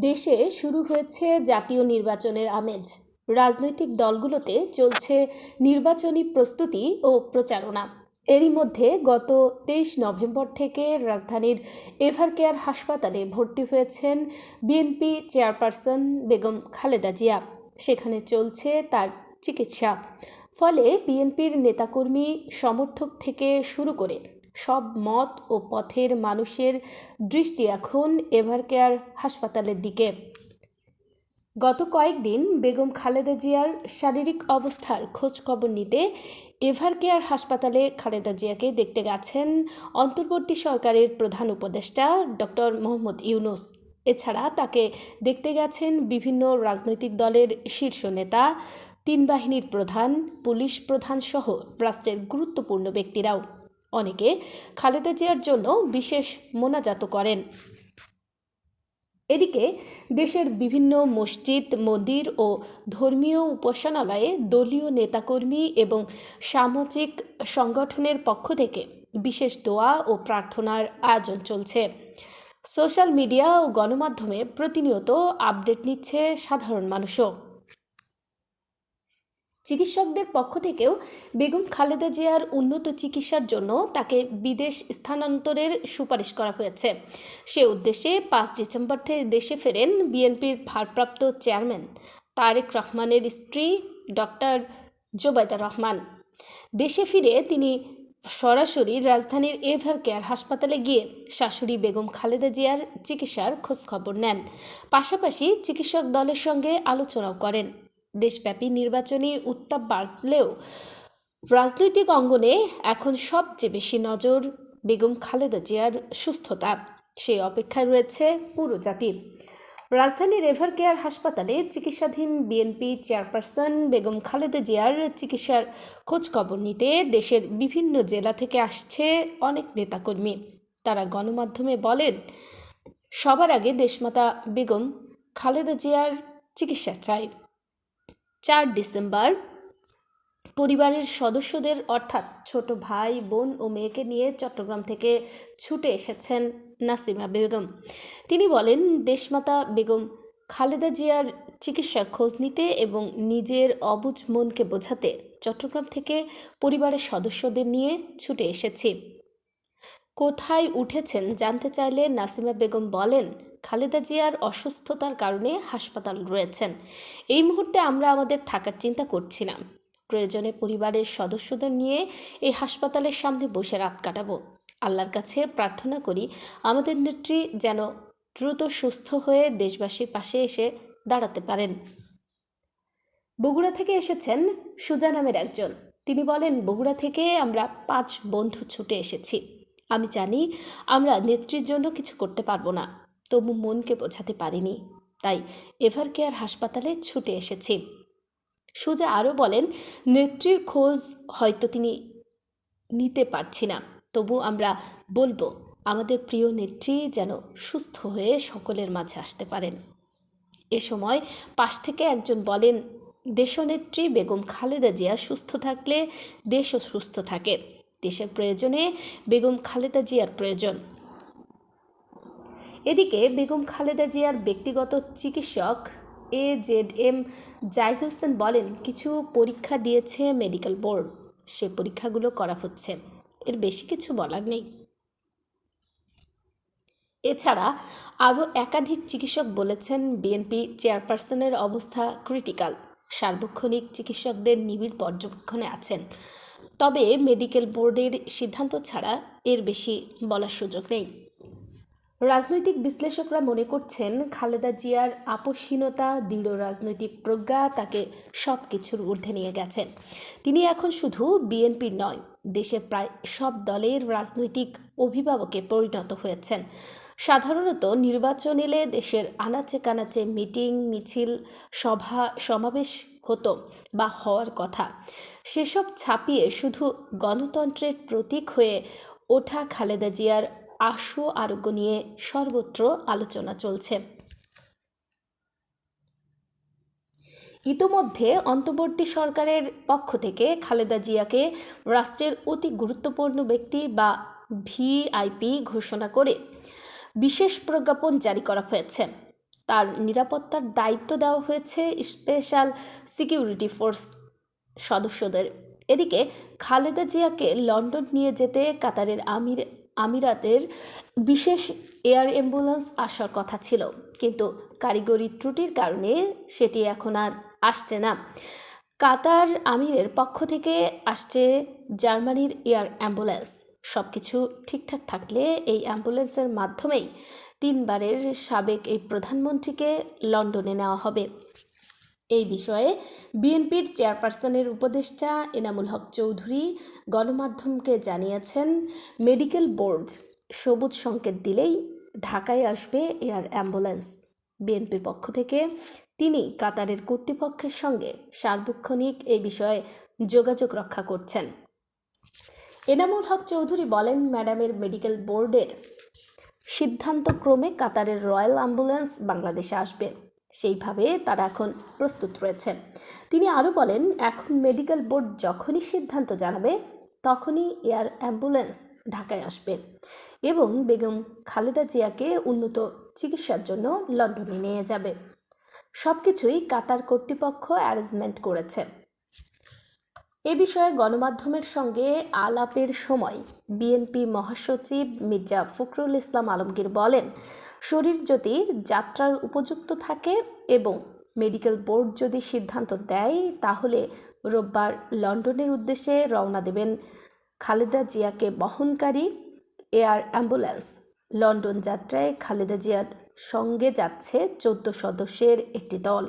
দেশে শুরু হয়েছে জাতীয় নির্বাচনের আমেজ। রাজনৈতিক দলগুলোতে চলছে নির্বাচনী প্রস্তুতি ও প্রচারণা। এরই মধ্যে গত তেইশ নভেম্বর থেকে রাজধানীর এভারকেয়ার হাসপাতালে ভর্তি হয়েছেন বিএনপি চেয়ারপারসন বেগম খালেদা জিয়া। সেখানে চলছে তার চিকিৎসা। ফলে বিএনপির নেতাকর্মী, সমর্থক থেকে শুরু করে সব মত ও পথের মানুষের দৃষ্টি এখন এভারকেয়ার হাসপাতালের দিকে। গত কয়েকদিন বেগম খালেদা জিয়ার শারীরিক অবস্থার খোঁজ খবর নিতে এভারকেয়ার হাসপাতালে খালেদা জিয়াকে দেখতে গেছেন অন্তর্বর্তী সরকারের প্রধান উপদেষ্টা ডক্টর মোহাম্মদ ইউনুস। এছাড়া তাকে দেখতে গেছেন বিভিন্ন রাজনৈতিক দলের শীর্ষ নেতা, তিন বাহিনীর প্রধান, পুলিশ প্রধান সহ রাষ্ট্রের গুরুত্বপূর্ণ ব্যক্তিরাও। অনেকে খালেদা জিয়ার জন্য বিশেষ মোনাজাত করেন। এদিকে দেশের বিভিন্ন মসজিদ, মন্দির ও ধর্মীয় উপাসনালয়ে দলীয় নেতাকর্মী এবং সামাজিক সংগঠনের পক্ষ থেকে বিশেষ দোয়া ও প্রার্থনার আয়োজন চলছে। সোশ্যাল মিডিয়া ও গণমাধ্যমে প্রতিনিয়ত আপডেট নিচ্ছে সাধারণ মানুষও। চিকিৎসকদের পক্ষ থেকেও বেগম খালেদা জিয়ার উন্নত চিকিৎসার জন্য তাকে বিদেশ স্থানান্তরের সুপারিশ করা হয়েছে। সে উদ্দেশ্যে পাঁচ ডিসেম্বর থেকে দেশে ফেরেন বিএনপির ভারপ্রাপ্ত চেয়ারম্যান তারেক রহমানের স্ত্রী ডক্টর জোবায়দা রহমান। দেশে ফিরে তিনি সরাসরি রাজধানীর এভার কেয়ার হাসপাতালে গিয়ে শাশুড়ি বেগম খালেদা জিয়ার চিকিৎসার খোঁজখবর নেন। পাশাপাশি চিকিৎসক দলের সঙ্গে আলোচনাও করেন। দেশব্যাপী নির্বাচনী উত্তাপ বাড়লেও রাজনৈতিক অঙ্গনে এখন সবচেয়ে বেশি নজর বেগম খালেদা জিয়ার সুস্থতা। সেই অপেক্ষায় রয়েছে পুরো জাতি। রাজধানীর এভার কেয়ার হাসপাতালে চিকিৎসাধীন বিএনপি চেয়ারপারসন বেগম খালেদা জিয়ার চিকিৎসার খোঁজখবর নিতে দেশের বিভিন্ন জেলা থেকে আসছে অনেক নেতাকর্মী। তারা গণমাধ্যমে বলেন, সবার আগে দেশমাতা বেগম খালেদা জিয়ার চিকিৎসা চাই চার ডিসেম্বর। পরিবারের সদস্যদের, অর্থাৎ ছোট ভাই, বোন ও মেয়েকে নিয়ে চট্টগ্রাম থেকে ছুটে এসেছেন নাসিমা বেগম। তিনি বলেন, দেশমাতা বেগম খালেদা জিয়ার চিকিৎসার খোঁজ নিতে এবং নিজের অবুঝ মনকে বোঝাতে চট্টগ্রাম থেকে পরিবারের সদস্যদের নিয়ে ছুটে এসেছি। কোথায় উঠেছেন জানতে চাইলে নাসিমা বেগম বলেন, খালেদা জিয়ার অসুস্থতার কারণে হাসপাতাল রয়েছেন। এই মুহূর্তে আমরা আমাদের থাকার চিন্তা করছি না। প্রয়োজনে পরিবারের সদস্যদের নিয়ে এই হাসপাতালের সামনে বসে রাত কাটাবো। আল্লাহর কাছে প্রার্থনা করি, আমাদের নেত্রী যেন দ্রুত সুস্থ হয়ে দেশবাসীর পাশে এসে দাঁড়াতে পারেন। বগুড়া থেকে এসেছেন সুজা নামের একজন। তিনি বলেন, বগুড়া থেকে আমরা পাঁচ বন্ধু ছুটে এসেছি। আমি জানি আমরা নেত্রীর জন্য কিছু করতে পারব না, তবু মনকে বোঝাতে পারিনি। তাই এভার কেয়ার হাসপাতালে ছুটে এসেছি। সুজা আরও বলেন, নেত্রীর খোঁজ হয়তো তিনি নিতে পারছি না, তবু আমরা বলব, আমাদের প্রিয় নেত্রী যেন সুস্থ হয়ে সকলের মাঝে আসতে পারেন। এ সময় পাশ থেকে একজন বলেন, দেশনেত্রী বেগম খালেদা জিয়া সুস্থ থাকলে দেশও সুস্থ থাকে। দেশের প্রয়োজনে বেগম খালেদা জিয়ার প্রয়োজন। এদিকে বেগম খালেদা জিয়ার ব্যক্তিগত চিকিৎসক A Z M Zahid Hossain বলেন, কিছু পরীক্ষা দিয়েছে মেডিকেল বোর্ড। সে পরীক্ষাগুলো করা হচ্ছে। এর বেশি কিছু বলার নেই। এছাড়া আরও একাধিক চিকিৎসক বলেছেন, বিএনপি চেয়ারপারসনের অবস্থা ক্রিটিক্যাল। সার্বক্ষণিক চিকিৎসকদের নিবিড় পর্যবেক্ষণে আছেন। তবে মেডিকেল বোর্ডের সিদ্ধান্ত ছাড়া এর বেশি বলার সুযোগ নেই। রাজনৈতিক বিশ্লেষকরা মনে করছেন, খালেদা জিয়ার আপসহীনতা দৃঢ় রাজনৈতিক প্রজ্ঞা তাকে সব কিছুর ঊর্ধ্বে নিয়ে গেছেন তিনি এখন শুধু বিএনপির নয় দেশে প্রায় সব দলের রাজনৈতিক অভিভাবকে পরিণত হয়েছেন। সাধারণত নির্বাচন এলে দেশের আনাচে কানাচে মিটিং, মিছিল, সভা, সমাবেশ হতো বা হওয়ার কথা। সেসব ছাপিয়ে শুধু গণতন্ত্রের প্রতীক হয়ে ওঠা খালেদা জিয়ার আশু আরোগ্য নিয়ে সর্বত্র আলোচনা চলছে। ইতোমধ্যে অন্তর্বর্তী সরকারের পক্ষ থেকে খালেদা জিয়াকে রাষ্ট্রের অতি গুরুত্বপূর্ণ ব্যক্তি বা ভিআইপি ঘোষণা করে বিশেষ প্রজ্ঞাপন জারি করা হয়েছে। তার নিরাপত্তার দায়িত্ব দেওয়া হয়েছে স্পেশাল সিকিউরিটি ফোর্স সদস্যদের। এদিকে খালেদা জিয়াকে লন্ডন নিয়ে যেতে কাতারের আমির, আমিরাতের বিশেষ এয়ার অ্যাম্বুলেন্স আসার কথা ছিল, কিন্তু কারিগরি ত্রুটির কারণে সেটি এখন আর আসছে না। কাতার আমিরের পক্ষ থেকে আসছে জার্মানির এয়ার অ্যাম্বুলেন্স। সব কিছু ঠিকঠাক থাকলে এই অ্যাম্বুলেন্সের মাধ্যমেই তিনবারের সাবেক এই প্রধানমন্ত্রীকে লন্ডনে নেওয়া হবে। এই বিষয়ে বিএনপির চেয়ারপারসনের উপদেষ্টা এনামুল হক চৌধুরী গণমাধ্যমকে জানিয়েছেন, মেডিকেল বোর্ড সবুজ সংকেত দিলেই ঢাকায় আসবে এয়ার অ্যাম্বুলেন্স। বিএনপির পক্ষ থেকে তিনি কাতারের কর্তৃপক্ষের সঙ্গে সার্বক্ষণিক এই বিষয়ে যোগাযোগ রক্ষা করছেন। এনামুল হক চৌধুরী বলেন, ম্যাডামের মেডিকেল বোর্ডের সিদ্ধান্তক্রমে কাতারের রয়্যাল অ্যাম্বুলেন্স বাংলাদেশে আসবে। সেইভাবে তারা এখন প্রস্তুত রয়েছে। তিনি আরও বলেন, এখন মেডিকেল বোর্ড যখনই সিদ্ধান্ত জানাবে, তখনই এয়ার অ্যাম্বুলেন্স ঢাকায় আসবে এবং বেগম খালেদা জিয়াকে উন্নত চিকিৎসার জন্য লন্ডনে নিয়ে যাবে। সব কিছুই কাতার কর্তৃপক্ষ অ্যারেঞ্জমেন্ট করেছে। এ বিষয়ে গণমাধ্যমের সঙ্গে আলাপের সময় বিএনপি মহাসচিব মির্জা ফখরুল ইসলাম আলমগীর বলেন, শরীর যদি যাত্রার উপযুক্ত থাকে এবং মেডিকেল বোর্ড যদি সিদ্ধান্ত দেয়, তাহলে রোববার লন্ডনের উদ্দেশ্যে রওনা দেবেন খালেদা জিয়াকে বহনকারী এয়ার অ্যাম্বুলেন্স। লন্ডন যাত্রায় খালেদা জিয়ার সঙ্গে যাচ্ছে চোদ্দ সদস্যের একটি দল।